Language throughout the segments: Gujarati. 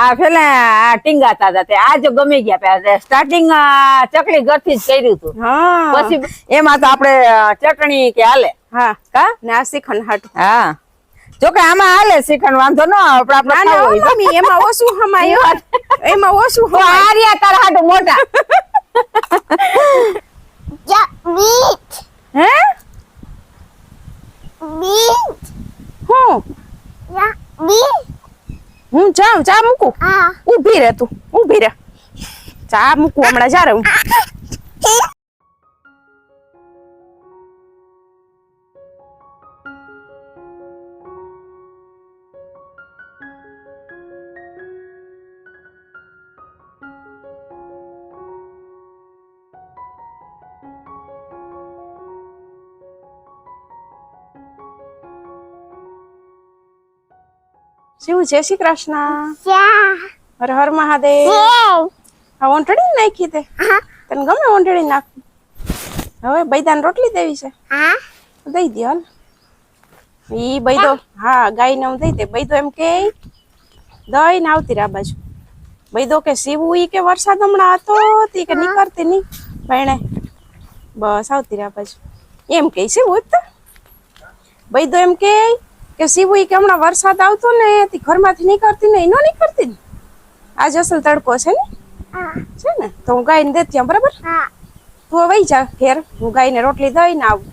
આ પેલા આ ટીંગાતા હતા તે. આજ ગમી ગયા પેલા સ્ટાર્ટિંગ ચકલી ઘરથી જ કર્યું હતું પછી એમાં તો આપણે ચટણી કે હાલે. હા. કા? ને આ શ્રીખંડ હાટું. હા. જોકે આમાં હાલે શ્રીખંડ વાંધો ન આપણે એમાં ઓછું હમાય. એમાં ઓછું રહ્યા તારા હાટુ મોટા. meat. હે? બીટ હું? meat. હું જાઉં ચા મૂકું. ઊભી રહે તું ઊભી રહે. ચા મૂકું હમણાં જા હું. શિવ જય શ્રી કૃષ્ણ. હર હર મહાદેવ. હા. ઓંટડી નાખી તે. તને ગમે ઓંટડી નાખ હવે બૈદાન રોટલી દેવી છે. દઈ દે હાલ. ઈ બૈદો હા ગાય ને હું દઈ દે. બૈદો એમ કે દઈ ને આવતી રા બાજુ. બૈદો કે શિવ ઈ કે વરસાદ હમણાં હતો તી કે નીકળતી નહીં ભણે બસ આવતી રા બાજુ. એમ કે શિવ તો. બૈદો એમ કે કે શિવ કે હમણાં વરસાદ આવતો ને તી ઘરમાંથી નીકળતી ને એનો નીકળતી ને. આજ અસલ તડકો છે ને. છે ને? તો હું ગાયને દેતી આમ બરાબર. તું વહી જા ઘેર. હું ગાયને રોટલી દઈને આવું.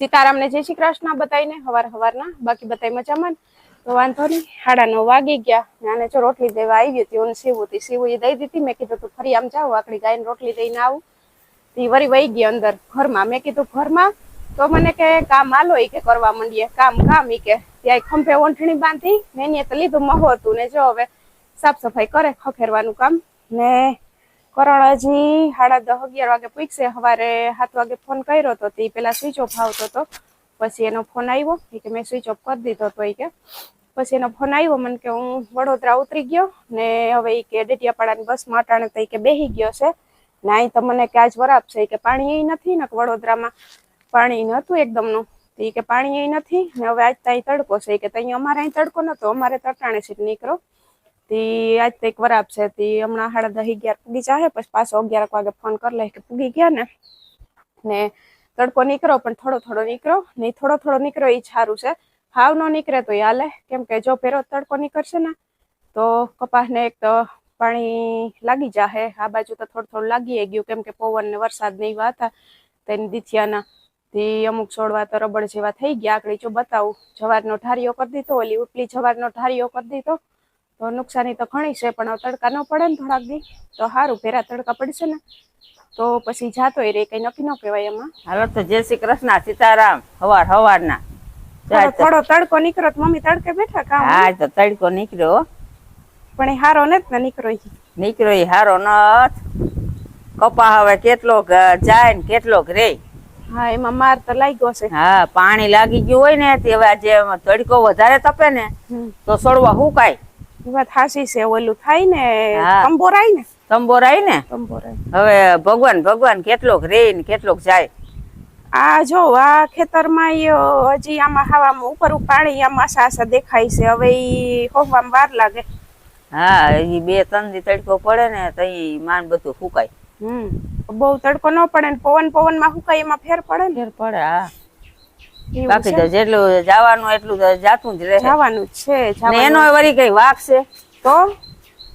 સીતારામને જય શ્રી કૃષ્ણ બતાવીને હવાર હવારના. બાકી બતાવી મજામાં ને? તો વાંધો નહીં. સાડા નવ વાગી ગયા. અને જો રોટલી દેવા આવી હતી ઓન સીવું હતી. સીવું એ દઈ દીધી. મેં કીધું તું ફરી આમ જાવ આકડી ગાયને રોટલી દઈને આવું. તી વળી વહી ગઈ અંદર ઘરમાં. મેં કીધું, ઘરમાં? તો મને કે, કામ હાલો ઈ કે કરવા માંડીએ. કામ કામ? ઈ કે ત્યાં ખંભે ઓંઠણી બાંધી. ને એની તો લીધું મહો હતું. ને જો હવે સાફ સફાઈ કરે, ખખેરવાનું કામ. ને કરણ હજી સાડા દસ અગિયાર વાગે પૂછશે. સવારે સાત વાગે ફોન કર્યો તો તે પેલા સ્વિચ ઓફ આવતો હતો પછી એનો ફોન આવ્યો. કે મેં સ્વિચ ઓફ કરી દીધો તો એ કે પછી એનો ફોન આવ્યો, મને કે હું વડોદરા ઉતરી ગયો ને હવે એ કે ડેટિયાપાડાની બસમાં અટાણે તો કે બેહી ગયો છે. ને અહીં તો મને કે આજ વરાપ છે કે પાણી નથી ને વડોદરામાં પાણી નહોતું એકદમનું. તો એ કે પાણી અહીં નથી ને હવે આજ ત્યાં તડકો છે કે ત્યાં અમારે અહીં તડકો નતો, અમારે તો અટાણે સીટ નીકળો. તી આજ તો એક વરાપ છે, તે હમણાં સાડા દસ અગિયાર પૂગી જાય પછી પાછો અગિયાર વાગે ફોન કરી લે કે પૂગી ગયા ને. ને તડકો નીકળો પણ થોડો થોડો નીકળો ને થોડો થોડો નીકળો એ સારું છે. હાવ નો નીકળે તો હાલે. કેમ કે જો ભેરો તડકો નીકળશે ને, તો કપાસને એક તો પાણી લાગી જાહે. આ બાજુ તો થોડું થોડું લાગી ગયું. કેમ કે પવન ને વરસાદ ને એવા હતા. તેની દીથિયાના થી અમુક છોડવા તો રબડ જેવા થઈ ગયા. આકડી જો બતાવું. જવારનો ઠારીઓ કરી દીધો, ઓલી ઉપલી જવારનો ઠારીઓ કરી દીધો. તો નુકસાની તો ઘણી છે, પણ તડકા ન પડે ને થોડાક દી. તો સારું ભેરા તડકા પડશે ને. તો પછી જાતો રે, કઈ નક્કી ન કહેવાય એમાં. હાલો તો જય શ્રી કૃષ્ણ, સીતારામ. હવાર હવારના. થોડો તડકો નીકળ્યો તો મમ્મી તડકે બેઠા કામ. હા તો તડકો નીકળ્યો. પણ એ હારો ને ને નીકળો નીકળ્યો એ હારો નથ. કપા હવે કેટલો જાય ને કેટલો રે હા એમાં માર તો લાગ્યો છે. હા પાણી લાગી ગયું હોય ને તે હવે આજે તડકો વધારે તપે ને તો સડવા હુકાય વાત હાસી છે ઓલું થાય ને તંબોરાય ને. તંબોરાય ને? તંબોરાય. હવે ભગવાન ભગવાન કેટલોક રે ને કેટલોક જાય. આ જો આ ખેતરમાં હજી આમાં હવામાં ઉપર પાણી આમાં સાસા દેખાય છે. હવે ઈ હોવામાં વાર લાગે. હા એ બે ત્રણ દી તડકો પડે ને તો માન બધું ફૂકાય હમ બહુ તડકો ન પડે ને પવન પવનમાં ફૂકાય એમાં ફેર પડે ને? ફેર પડે હા. બાકી તો જેટલું જવાનું એટલું તો જાતું જ રહે. જવાનું છે. એનો વળી કઈ વાક છે? તો?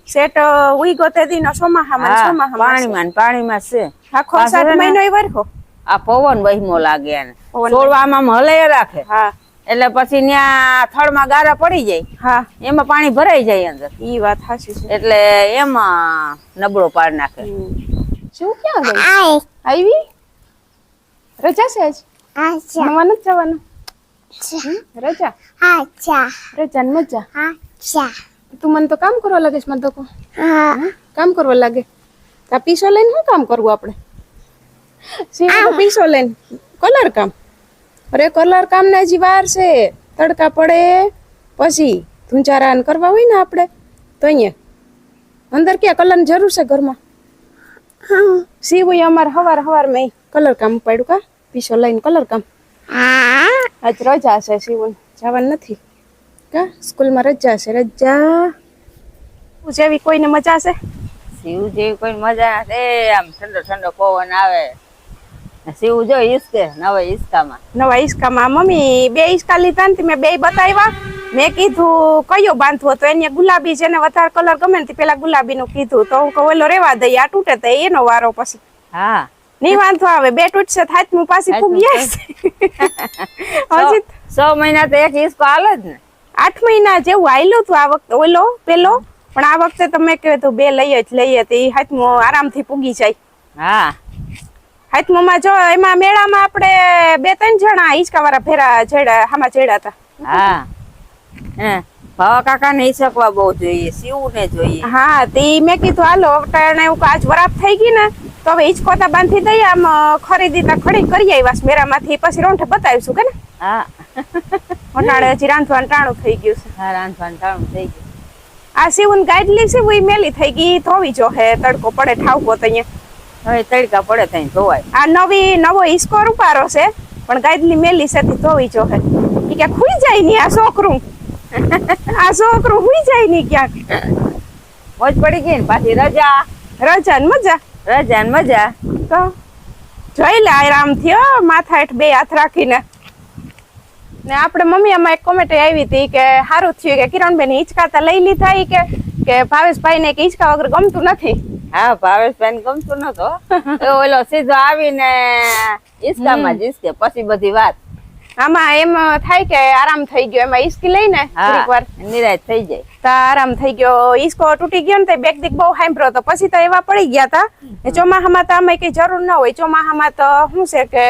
સેટ ઉઈગો તે દી નો સોમાહામાં સોમાહામાં પાણીમાં પાણીમાં છે. આખો સાત મહિનો વરખો આ પવન વહીમો લાગે એને. પવન છોડવામાં આમ હલે રાખે. હા. એટલે પછી ત્યાં થળમાં ગારા પડી જાય. હા. એમાં પાણી ભરાઈ જાય અંદર. ઈ વાત સાચી છે. એટલે એમાં નબળો પાડ નાખે. શું ક્યાં ગઈ? આવી? રજા છે આજ? Acha. ભણવા જવાનું? રજા? Acha. રજા ને મજા? Acha. તું મને તો કામ કરવા લાગે છે મને તો કહો. કામ કરવા લાગે. તો આ પીસો લઈને શું કામ કરવું આપણે? સીવાનો પીસો લઈને. કલર કામ. અરે કલર કામ ના હજી વાર છે. તડકા પડે પછી ધુંચારાન કરવા હોય ને આપણે તો અહીંયા. અંદર ક્યાં કલરની જરૂર છે ઘરમાં? સીવું અમારે હવાર હવાર મેં કલર કામ પાડ્યું કા? પીસો લઈને કલર કામ. આજ રજા છે સીવન. જવાનું નથી. કા? સ્કૂલમાં રજા છે રજા. જેવી કોઈને મજા છે? શિવ જેવી કોઈ મજા નથી આમ ઠંડો ઠંડો પવન આવે. શિવ જો ઈસકે નવા ઈસકામાં. નવા ઈસકામાં. મમ્મી બે ઈસકા લીધા ને મેં બે બતાવ્યા. મેં કીધું કયો બાંધવો તો એને ગુલાબી જેને વધારે કલર ગમે ને પેલા ગુલાબી નું કીધું. તો હું કહું ઓલો રેવા દઈએ આ તૂટે તો એનો વારો પછી. હા. નહીં વાંધો આવે બે તૂટશે થાત હું પાછી ફૂગી હજી સો મહિના તો એક ઈસકો હાલે જ ને. આઠ મહિના જેવું આયલું તું આ વખતે ઓલો પેલો? પણ આ વખતે તો મેં તું બે લઈએ જ લઈએ તો એ હાથમાં આરામથી પૂગી જાય. હા. હાથમાં જો એમાં મેળામાં આપણે બે ત્રણ જણા હિંચકા વાળા ફેરા જેડા હામાં જેડા હતા. હા. ભાવા કાકા ને ઈસકવા બહુ જોઈએ શિવ ને જોઈએ. હા તે મેં કીધું હાલો અટાણે એવું આજ વરાપ થઈ ગઈ ને તો હવે હિંચકોતા બાંધી દઈએ આમ ખરીદી તા ખડી કરી આવ્યા મેળામાંથી પછી રોંઠે બતાવીશું કે ને. હા. અટાણે હજી રાંધવાનું ટાણું થઈ ગયું છે. હા રાંધવાનું ટાણું થઈ ગયું. આ સીવું ગાઈડલી સીવું મેલી થઈ ગઈ ધોવી જો હે તડકો પડે ઠાવકો તો અહીંયા. હવે તડકા પડે ત્યાં ધોવાય. આ નવી નવો હિસકો ઉપારો છે પણ ગાયદની મેલી છે તે ધોવી જો એ ક્યાં કે ખુઈ જાય ની આ છોકરું? આ છોકરું ખુઈ જાય ની ક્યાંક? મોજ પડી ગઈ ને પાછી રજા. રજા ને મજા? રજા ને મજા. તો જોઈ લે આરામ થયો માથા હેઠ બે હાથ રાખીને. ને આપણે મમ્મી આમાં એક કોમેન્ટ આવી હતી કે સારું થયું કે કિરણબેન હિંચકાતા લઈ લીધા કે કે ભાવેશભાઈ ને કે હિંચકા વગર ગમતું નથી? હા ભાવેશભાઈ ગમતું નતો તો ઓલો સીધો આવીને ઈસકામાં જ ઈસકે પછી બધી વાત. આમાં એમ થાય કે આરામ થઈ ગયો એમાં ઈસ્કી લઈને થોડીક વાર. હા નિરાશ થઈ જાય. તો આરામ થઈ ગયો ઈસ્કો તૂટી ગયો ને તે બેક દીક બહુ હાંભળ્યો તો પછી તો એવા પડી ગયા તા. ચોમાહામાં તો આમાં કઈ જરૂર ન હોય ચોમાહામાં તો શું છે કે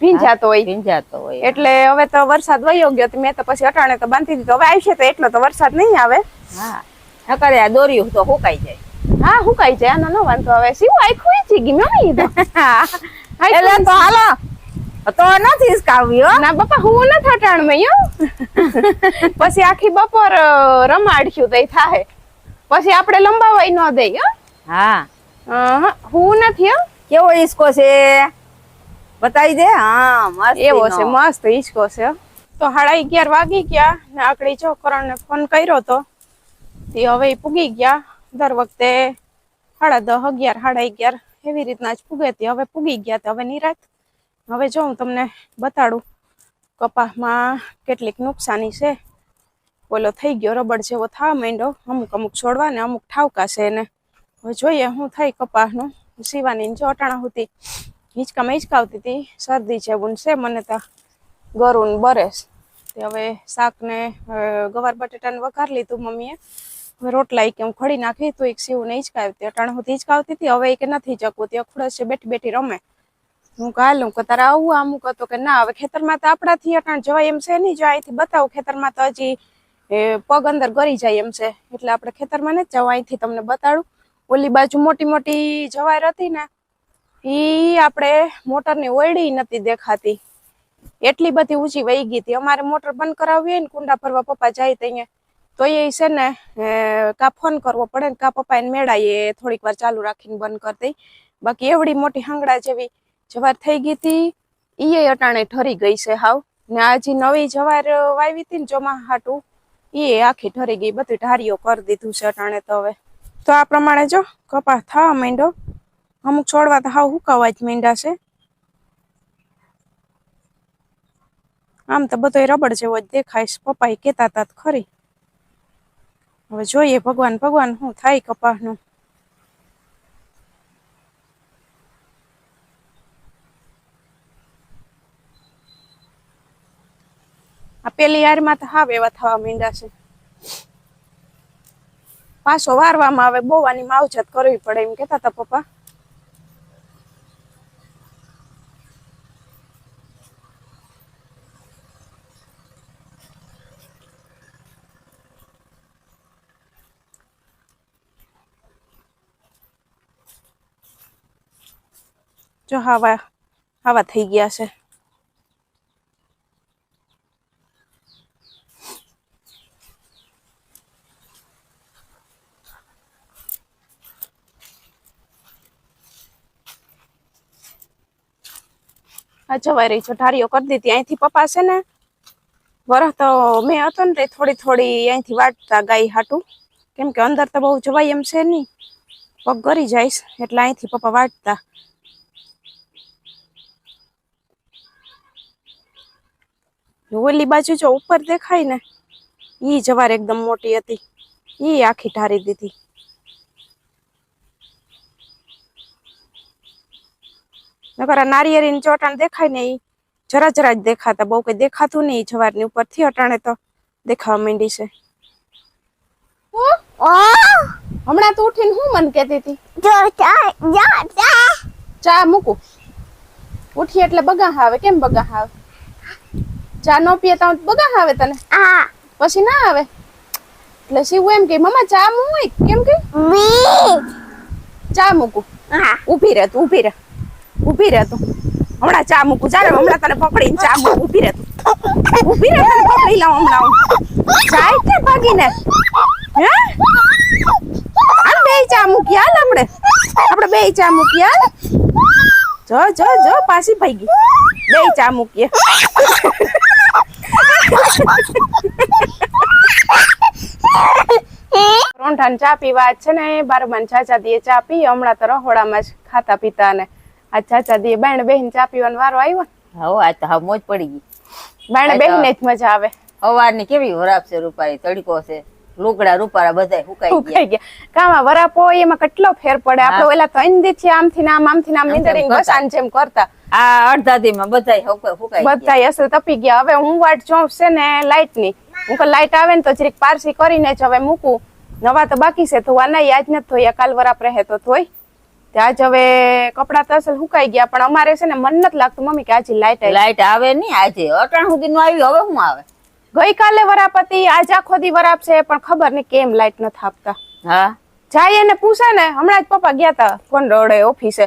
ભીંજાતો હોય. ભીંજાતો હોય એટલે હવે તો વરસાદ વયો ગયો તો મેં તો પછી અટાણે તો બાંધી દીધો. હવે આવશે તો એટલો તો વરસાદ નહીં આવે. હા. નકર આ દોર્યું તો હુકાઈ જાય. હા હું કઈ જાય આનો નો વાંધો હવે શું આખું છે ગઈ મમ્મી તો એટલે તો હાલો. તો નથી કાવ્યો ના બાપા હું ન થટાણ મેં પછી આખી બપોર રમાડ્યું તો થાય પછી આપણે લંબાવાય ન દઈ હો. હા. હું નથી કેવો ઈસકો છે? બતાવી દે. હા મસ્ત એવો છે મસ્ત ઈસકો છે તો સાડા અગિયાર વાગી ગયા ને આકડી જો કરણને ફોન કર્યો તો. તે હવે પૂગી ગયા. દર વખતે સાડા દસ અગિયાર, સાડા અગિયાર એવી રીતના જ પૂગે હતી હવે પૂગી ગયા હતા હવે નિરાત. હવે જો હું તમને બતાડું, કપાસમાં કેટલીક નુકસાની છે. બોલો થઈ ગયો, રબડ જેવો થવા માંડ્યો. અમુક અમુક છોડવા ને અમુક ઠાવકા છે ને હવે જોઈએ હું થઈ કપાસનું. સીવાની જો અટાણા હતી હિંચકામાં હિંચકાવતી હતી. શરદી જેવું છે મને તો. ગરુન બરેસ તે હવે શાકને ગવાર બટેટાને વઘાર લીધું મમ્મીએ. હવે રોટલા એક હું ખડી નાખી તો એક સીવું ને હિંચકાવતી અટાણ હું હિંચકાવતી હતી. હવે એક નથી જકવું તે ખુડસ છે. બેઠી બેઠી રમે. હું કાલું કે તારે આવું? અમુક હતો કે, ના, હવે ખેતરમાં તો આપણાથી અટાણ જવાય એમ છે નહીં. જો અહીંથી બતાવું ખેતરમાં તો હજી પગ અંદર ગરી જાય એમ છે. એટલે આપણે ખેતરમાં નથી જવા. અહીંથી તમને બતાડું. ઓલી બાજુ મોટી મોટી જવાયર હતી ને એ આપણે મોટરની ઓયડી નથી દેખાતી. એટલી બધી ઊંચી વહી ગઈ હતી. અમારે મોટર બંધ કરાવવી હોય ને, કુંડા ભરવા પપ્પા જાય ત્યાં. તો એ છે ને કાં ફોન કરવો પડે ને કા પપ્પા એને મેળાએ થોડીક વાર ચાલુ રાખીને બંધ કરી દઈ. બાકી એવડી મોટી હાંગડા જેવી જવાર થઈ ગઈ હતી એ અટાણે ઠરી ગઈ છે હાવ. ને આ જે નવી જવાર વાવી હતી ને ચોમા હાટું એ આખી ઠરી ગઈ, બધી ઢારીઓ કરી દીધું છે અટાણે તો હવે. તો આ પ્રમાણે જો, કપાસ થવા માંડ્યો. અમુક છોડવા તો હાવ હુકાવા જ માંડ્યા છે. આમ તો બધો રબડ જેવો જ દેખાય પપ્પા કહેતા હતા ખરી. હવે જોઈએ ભગવાન ભગવાન શું થાય કપાસનું આ પેલી યારમાં તો હાવ એવા થવા માંડ્યા છે. પાછો વારવામાં આવે, બોવાની માવજત કરવી પડે એમ કેતા હતા પપ્પા. જો હાવા હાવા થઈ ગયા છે. આ રહી છો. ઢારીઓ કરી દીધી. અહીંથી પપ્પા છે ને વરસ તો મેં હતો ને થોડી થોડી અહીંથી વાટતા ગાય હાટું. કેમ કે અંદર તો બહુ જવાય એમ છે નહીં. પગ ગરી જાય એટલે અહીંથી પપ્પા વાટતા. ઓલી બાજુ જો ઉપર દેખાય ને ઈ જવાર એકદમ મોટી હતી. ઈ આખી ઢારી દીધી. નકર આ નારિયેળીની ચોટાણ દેખાય ને ઈ જરા જરા જ દેખાતા બહુ કઈ દેખાતું નહીં ઈ જવારની ઉપરથી અટાણે તો દેખાવા માંડી છે. હમણાં તો ઉઠીને હું મન કહેતી હતી? ચા મૂકું. ઉઠી એટલે બગા આવે કેમ બગા આવે? ચા નો પીએ તો બગા આવે તને? આ પછી ના આવે? એટલે શિવ એમ કે મમ્મા ચા મૂક. કેમ કે? ચા મૂકું. હા. ઊભી રહે તું ઊભી રહે. ઊભી રહે તું. હમણાં ચા મૂકું. ચાલે હમણાં તને પકડીને ચા મૂકું ઊભી રહે તું. ઊભી રહે તને પકડી લઉં હમણાં હું. જાય કે ભાગીને? હે? હાલ બે ચા મૂકી હાલ આપણે. આપણે બે ચા મૂકી હાલ. જો જો જો પાછી ભાગી. બે ચા મૂકીએ. રોંઠાને ચા પીવા છે ને બારબાન ચાચા દીએ ચા પી હમણાં તો રહોડામાં જ ખાતા પીતા ને. આ ચાચા દીએ. બેન બેહીને ચા પીવાનો વારો આવ્યો ને? હવે આ તો મોજ પડી ગઈ. બેન બેહીને જ મજા આવે. સવારની કેવી વરાપ છે રૂપારી તડકો છે. લુગડા રૂપારા બધા સુકાઈ ગયા. ગયા. કામાં વરાપો હોય એમાં કેટલો ફેર પડે? આપણે ઓલા તો દી થી આમથી આમ આમ આમ તેમ નીંદડીને કરતા. જેમ કરતા. આ અડધાધીમાં બધાય બધા બધાય અસલ તપી ગયા. હવે હું વાટ જોઉં છે ને લાઈટની હું કે લાઈટ આવે ને તો જરીક પારસી કરીને જ હવે મૂકું. નવા તો બાકી છે ધોવા નહીં આજ નથી ધોયા કાલ વરાપ રહે તો ધોઈ. આજ હવે કપડા તો અસલ સુકાઈ ગયા પણ અમારે છે ને મન નથી લાગતું મમ્મી કે આજે લાઈટ આવી. લાઈટ આવે નહીં આજે. અટાણ સુધી નું આવી હવે શું આવે? ગઈકાલે વરાપ હતી આજ આખો દી વરાપ છે પણ ખબર નહીં કેમ લાઈટ નથી આપતા. હા. જાય એને પૂછે ને. હમણાં જ પપ્પા ગયા તા ફોન રોડે ઓફિસે.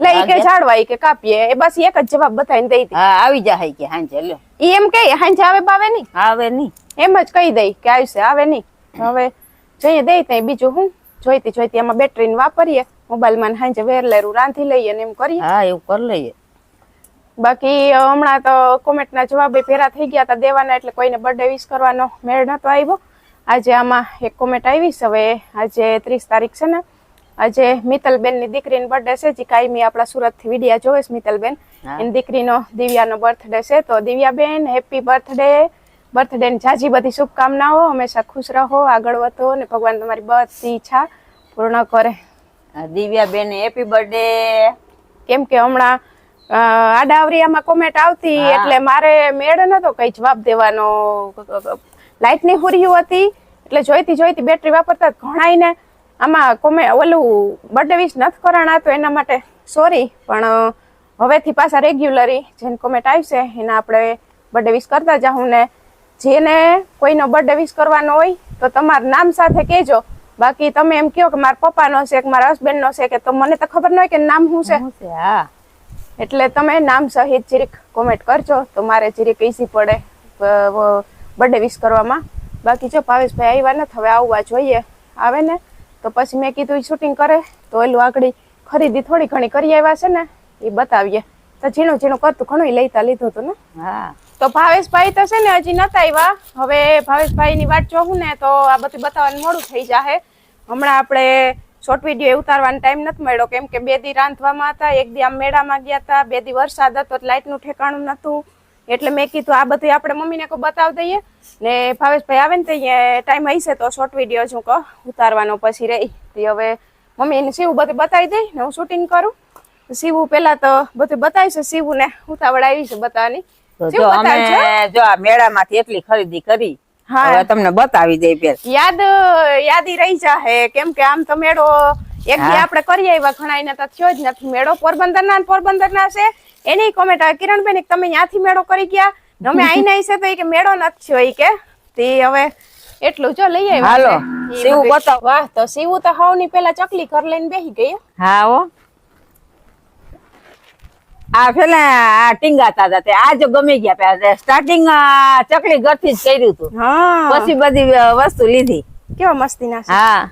લે ઈ કે? ઝાડવા ઈ કે કાપીએ. એ બસ એક જ જવાબ બતાવીને દઈ હા આવી જાય કે હાંજે લ્યો. ઈ એમ કે હાંજે આવે બાવે નહીં આવે નહીં એમ જ કહી દઈ કે આવશે આવે નહીં હવે જઈએ દઈ તઈ બીજું હું? જોઈતી જોઈતી એમાં બેટરી વાપરીએ. મોબાઈલમાં હાંજે વેરલેરું રાંધી લઈએ ને એમ કરીએ. હા એવું કરી લઈએ. બાકી હમણાં તો કોમેન્ટના જવાબ ફેરા થઈ ગયા હતા દેવાના એટલે કોઈને બર્થડે વિશ કરવાનો મેળ નતો આવ્યો. આજે આમાં એક કોમેન્ટ આવી છે હવે આજે ત્રીસ તારીખ છે ને આજે મિતલબેનની દીકરી બર્થડે છે. જે કાયમી આપણા સુરતથી વિડિયા જોવે છે મિતલબેન. એની દીકરીનો દિવ્યાનો બર્થડે છે. તો દિવ્યાબેન હેપી બર્થડે બર્થડે ની જાજી બધી શુભકામનાઓ. હંમેશા ખુશ રહો આગળ વધો અને ભગવાન તમારી બધી ઈચ્છા પૂર્ણ કરે. દિવ્યા બેન હેપી બર્થડે કેમ કે હમણાં આડાવરિયામાં કોમેન્ટ આવતી એટલે મારે મેળ નતો કઈ જવાબ દેવાનો. લાઇટની હુરિયું હતી. એટલે જોઈતી જોઈતી બેટરી વાપરતા ઘણાઈને આમાં કોમે ઓલું બર્થડે વિશ નથી કરાણા તો એના માટે. સોરી પણ હવેથી પાછા રેગ્યુલરી જેને કોમેન્ટ આવશે એના આપણે બર્થડે વિશ કરતા જાઉં ને. જેને કોઈનો બર્થડે વિશ કરવાનો હોય તો તમારા નામ સાથે કહેજો. બાકી તમે એમ કહો કે મારા પપ્પાનો છે કે મારા હસબન્ડનો છે કે તો મને તો ખબર ન હોય કે નામ શું છે. શું છે હા. એટલે તમે નામ સહિત જીરીક કોમેન્ટ કરજો તો મારે જીરીક ઈઝી પડે બર્થડે વિશ કરવામાં. બાકી જો ભાવેશભાઈ આવ્યા નથી હવે આવવા જોઈએ. આવે ને? તો પછી મેં કીધું શૂટિંગ કરે. તો એલું આગળ ખરીદી થોડી ઘણી કરી આવ્યા છે ને એ બતાવીએ. તો ઝીણું ઝીણું કરતું ઘણું લઈતા લીધું હતું ને. હા. તો ભાવેશભાઈ તો છે ને હજી નતા આવ્યા હવે ભાવેશભાઈ ની વાત જોઉં ને તો આ બધું બતાવવાનું મોડું થઈ જાહે. હમણાં આપણે શોર્ટ વીડિયો ઉતારવાનો ટાઈમ નથી મળ્યો. કેમ કે બે દી રાંધવામાં હતા એક દી આમ મેળામાં ગયા હતા બે દી વરસાદ હતો લાઇટનું ઠેકાણું નતું. એટલે મેં કીધું આ બધું આપણે મમ્મીને કહું બતાવી દઈએ. ને ભાવેશભાઈ આવે ને તો ટાઈમ હશે તો શોર્ટ વીડિયો જ હું કહું ઉતારવાનો પછી રહી. તે હવે મમ્મી એને સીવું બધું બતાવી દઈ ને હું શૂટિંગ કરું. સીવું પેલા તો બધું બતાવીશ સીવું ને ઉતાવળ આવી છે બતાવવાની. જો અમે જો આ મેળામાંથી એટલી ખરીદી કરી હા. તમને બતાવી દઈ પેલ યાદ યાદી રહી જાહે કેમ કે આમ તો મેળો એક. આપણે કરી આવ્યા ઘણા ને તો થયો જ નથી. મેળો પોરબંદર ના પોરબંદર ના છે. એની કોમેન્ટ આવે કિરણબેન તમે ત્યાંથી મેળો કરી ગયા. ને અમે આઈ નહીં છે તો કે મેળો નથી થયો કે. તે હવે એટલું જો લઈ આવ્યા હાલો, સીવું. બતાવો. વાહ તો સીવું તો હાવની પેલા ચકલી ઘર લઈને બેસી ગઈ હા. હો આ પેલા આ ટીંગાતા હતા તે આ જો ગમી ગયા પેલા સ્ટાર્ટિંગ ચકલી ઘરથી જ કર્યું હતું હા. પછી બધી વસ્તુ લીધી. કેવા મસ્તી ના હા.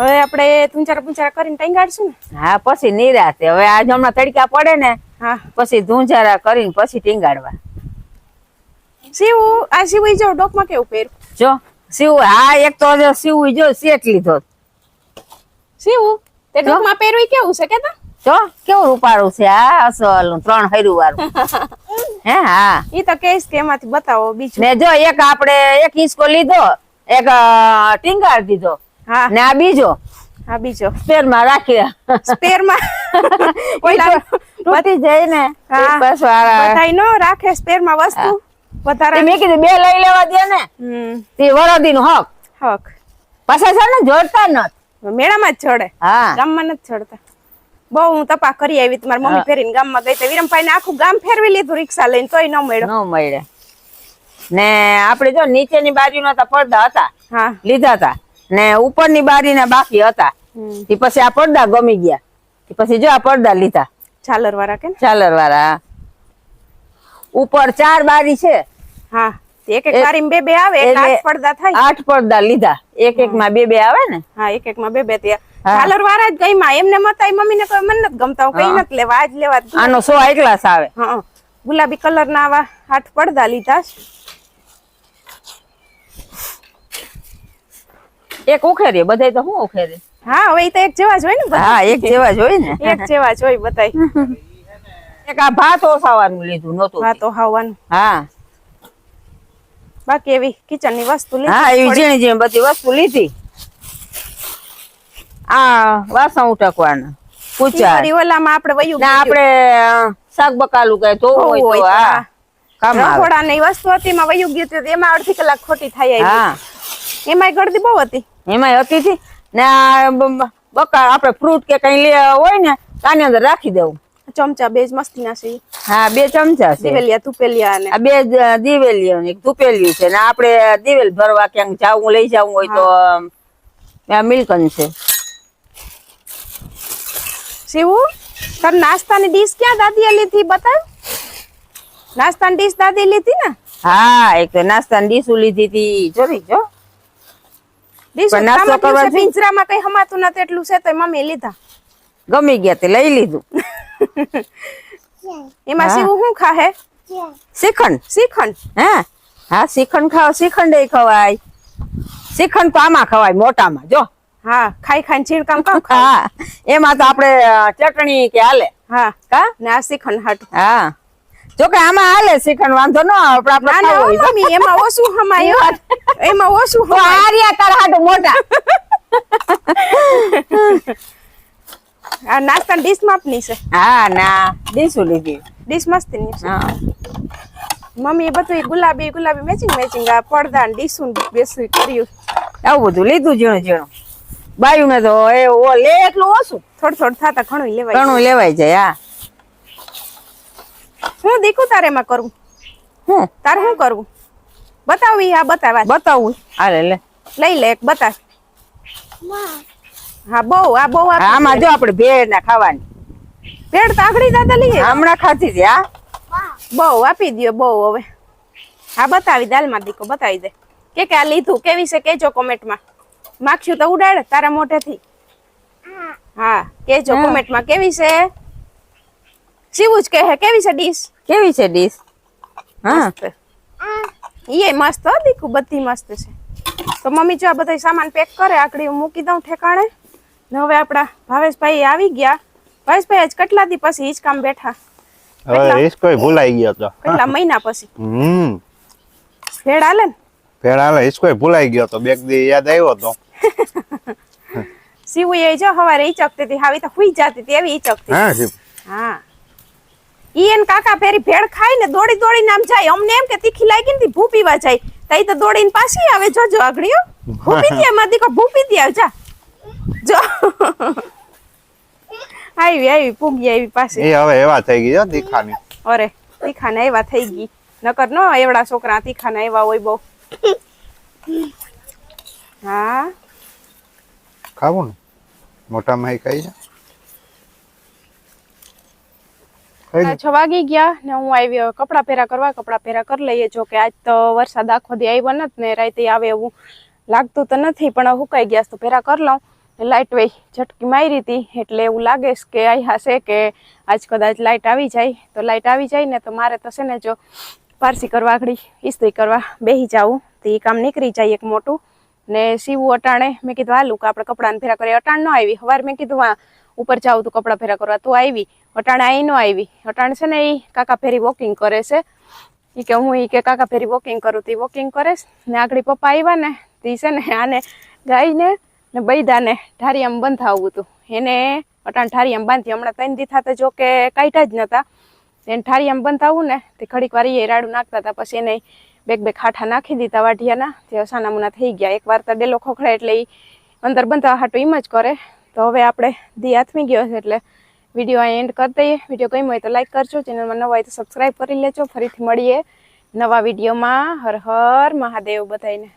હવે આપણે તુંચારા પૂંચારા કરીને ટાંગાડશું ને? હા પછી નિરાતે. હવે આજ હમણાં તડકા પડે ને હા. પછી ધૂંજારા કરીને પછી ટીંગાડવા. શિવ આ શિવ જો ડોકમાં કેવું પહેર્યું? જો શિવ હા એક તો શિવ જો સેટ લીધો. શિવ તે ડોકમાં પહેર્યું કેવું છે કેતા જો કેવું રૂપાળું છે? હા અસલ ત્રણ હૈરું વાળું હે હા. ઈ તો કહીશ કે એમાંથી બતાવો બીજું. ને જો એક આપણે એક હિંચકો લીધો એક ટીંગાડ દીધો. હા. ને આ બીજો? આ બીજો. સ્પેરમાં રાખી. સ્પેરમાં ઓલા તૂટી જાય ને બસ બધાય નો રાખે સ્પેરમાં વસ્તુ વધારે મેં કીધું બે લઈ લેવા દે ને. તે વરદી નો હક. હક. પાછા છે ને જોડતા ન મેળામાં જ જોડે. હા. ગામમાં નથી જોડતા. બહુ હું તપા કરી આવી તમારી મમ્મી ફેરીને ગામમાં ગઈ તો વિરમભાઈ ને આખું ગામ ફેરવી લીધું રિક્ષા લઈને તોય ન મળ્યો. ન મળે ને આપણે જો નીચેની બાજુના તો પડદા હતા. હા. લીધા હતા. ને ઉપરની બારીના બાકી હતા. તે પછી આ પડદા ગમી ગયા. તે પછી જો આ પડદા લીધા. ચાલર વાળા કે ચાલર વાળા ઉપર ચાર બારી છે. હા. એક એક બારી બે બે આવે આઠ પડદા થાય. આઠ પડદા લીધા. એક એક માં બે બે આવે ને? હા એક એક માં બે બે હા. વાળા જ ગઈમાં એમને મતાઈ મમ્મી ને કોઈ મને નથી ગમતા. કઈ નથી લેવા. આજ લેવા. આનો સો એકલાસ આવે. હા ગુલાબી કલર ના આવા આઠ પડદા લીધા છે. એક ઉખેરી બધાય તો હું ઉખેરી હા હવે તો એક જેવા જ હોય ને. હા એક જેવા જ હોય ને. એક જેવા જ હોય બધાય. એક આ ભાત ઓસાવાનું લીધું નતું ભાત ઓસાવાનું હા. બાકી એવી કિચનની વસ્તુ લીધી. હા એવી ઝીણી ઝીણી બધી વસ્તુ લીધી. આ વાસણ ઉટકવાના વળી ઓલામાં આપણે વયું ના આપણે શાક બકાલું કઈ ધોવું હોય તો હા હા. કામ આવે. રખોડા ની વસ્તુ હતી વયું ગયું એમાં અડધી કલાક ખોટી થાય હા. એમાં ગળદી બહુ હતી. એમાંય હતી હતી ને બકા આપણે ફ્રૂટ કે કઈ લે હોય ને આની અંદર રાખી દેવું. ચમચા બે મસ્તી ના છે હા બે ચમચા છે. દિવેલિયા તુપેલિયા અને આ બે દિવેલિયા ને એક ધુપેલી છે. ને આપણે દિવેલ ભરવા ક્યાંક જાવું લઈ જવું હોય તો આ મિલ્કન છે. શિવું તાર નાસ્તાની ડીશ ક્યાં દાદીએ લીધી બતાવ? નાસ્તાની ડીશ દાદી લીધી ને? હા એક તો નાસ્તાની ડીશું લીધી હતી જોરી જો ડીશ પણ નાસ્તો કરવા જઈ- પિંજરામાં કઈ હમાતું નથી એટલું છે તો મમ્મી લીધા. ગમી ગયા તે લઈ લીધું. એમાં. શિવું શું ખાહે? શ્રીખંડ શ્રીખંડ હે? હા શ્રીખંડ ખાવ શ્રીખંડ ખવાય. શ્રીખંડ તો આમાં ખવાય મોટામાં. જો. હા ખાઈ ખાઈ છીણકામ કામ હા એમાં તો આપણે ચટણી કે હાલે. હા. કા? ને આ શ્રીખંડ હાટ. હા. જો કે આમાં હાલે શ્રીખંડ વાંધો ન આવે પણ આપણે ના ના ખાવું હોય. મમ્મી એમાં ઓછું હમાય એમાં ઓછું હમાય. આ રહ્યા તારા મોટા. આ નાસ્તા ડીશ માપની છે. હા ના ડીશું લીધી? ડીશ મસ્તીની છે. મમ્મી એ બધું ગુલાબી ગુલાબી મેચિંગ મેચિંગ આ પડદા ને ડીશું બેસું કર્યું? આવું બધું લીધું ઝીણું ઝીણું. બાયું ને તો એ ઓ લે એટલું ઓછું. થોડું થોડું થતા ઘણું લેવાય. ઘણું લેવાય જાય હા. હું દીકું તારે માં કરું? હું? તાર શું કરવું બતાવી હા બતાવા બતાવું અરે લે. લઈ લે એક બતાવ. હા બહુ આ બહુ આપી આમાં જો આપણે ભેળ ના ખાવાની. ભેળ તો આગળી દાદા લઈએ હમણાં ખાધી છે હા? બહુ આપી દો બહુ હવે. હા બતાવી દાલમાં દીકો બતાવી દે. કે કે આ લીધું કેવી છે કેજો કોમેન્ટમાં. માગશું તો ઉડાડ તારા મોઢેથી. હા. કેજો. કોમેન્ટમાં કેવી છે? શિવું જ કહે કેવી છે ડીશ? કેવી છે ડીશ? હા. એ મસ્ત દીકુ બધી મસ્ત છે. તો મમ્મી જો આ બધા સામાન પેક કરે આકડી હું મૂકી દઉં ઠેકાણે. ને હવે આપણા ભાવેશભાઈ આવી ગયા. ભાવેશભાઈ આજ કેટલા દી પછી હિંચકામ બેઠા? હવે હિસકોય ભૂલાઈ ગયો તો. કેટલા મહિના પછી? હમ. ભેળ આલે ને? પેલા હાલે હિસકોય ભૂલાઈ ગયો તો. બે દી યાદ આવ્યો તો. સીવું એ જો હવારે ઈચકતી હતી હાવી તો હુઈ જતી હતી એવી ઈચકતી હા હા. ઈ એન કાકા ફેરી ભેળ ખાય ને દોડી દોડી નામ જાય. અમને એમ કે તીખી લાગી ને ભૂ પીવા જાય. તઈ તો દોડીને પાછી આવે. જોજો આગળીઓ. ભૂ પી દે માં દીકો ભૂ પી દે જા. જો. આવી આવી પૂગી આવી પાછી. એ હવે એવા થઈ ગઈ જો દીખાની અરે દીખાને એવા થઈ ગઈ. નકર નો એવડા છોકરા તીખાના એવા હોય બહુ. હા. ખાવું ને? મોટા માં ખાઈ છે ખાઈ લે. છ વાગી ગયા ને હું આવી કપડા પહેરા કરવા કપડા પહેરા કરી લઈએ. જો કે આજ તો વરસાદ આખો દી આવ્યો નથી ને રાતે આવે એવું લાગતું તો નથી પણ હુકાઈ ગયા તો પહેરા કરી લઉં. લાઇટ વહી ઝટકી મારી હતી એટલે એવું લાગે છે કે આ હશે કે આજ કદાચ લાઇટ આવી જાય. તો લાઇટ આવી જાય ને તો મારે તો છે ને જો પારસી કરવા આગળ ઇસ્ત્રી કરવા બેસી જાવું તો એ કામ નીકળી જાય એક મોટું. ને સીવું અટાણે મેં કીધું હાલું કે આપણે કપડાને ફેરા કરીએ. અટાણ ન આવી. સવારે મેં કીધું ઉપર જાઉં તું કપડાં ફેરા કરવા તું આવી, અટાણે અહીં ન આવી. અટાણ છે ને એ કાકા ફેરી વોકિંગ કરે છે. એ કે હું એ કે કાકા ફેરી વોકિંગ કરું, તો વોકિંગ કરે ને આગળ પપ્પા આવ્યા ને, તી છે ને આને ગાયને ને બૈદાને ઢારિયામાં બંધાવવું હતું. એને અટાણ આમ બાંધી, હમણાં ત્રણ દી થતા જો કે કાઢ્યા જ નતા. એને ઠારિયામાં બંધાવું ને, તે ઘડીક વાર એ રાડું નાખતા હતા, પછી એને બેગ બેગ ખાઠા નાખી દીધા વાઢિયાના. તે સાનામુના થઈ ગયા. એક વાર તો ડેલો ખોખડે એટલે એ અંદર બંધાવા હાટું એમ જ કરે. તો હવે આપણે દી આથમી ગયો છે એટલે વીડિયો અહીં એન્ડ કરી દઈએ. વીડિયો ગમ્યો હોય તો લાઈક કરજો. ચેનલમાં નવા હોય તો સબસ્ક્રાઈબ કરી લેજો. ફરીથી મળીએ નવા વિડીયોમાં. હર હર મહાદેવ બધાને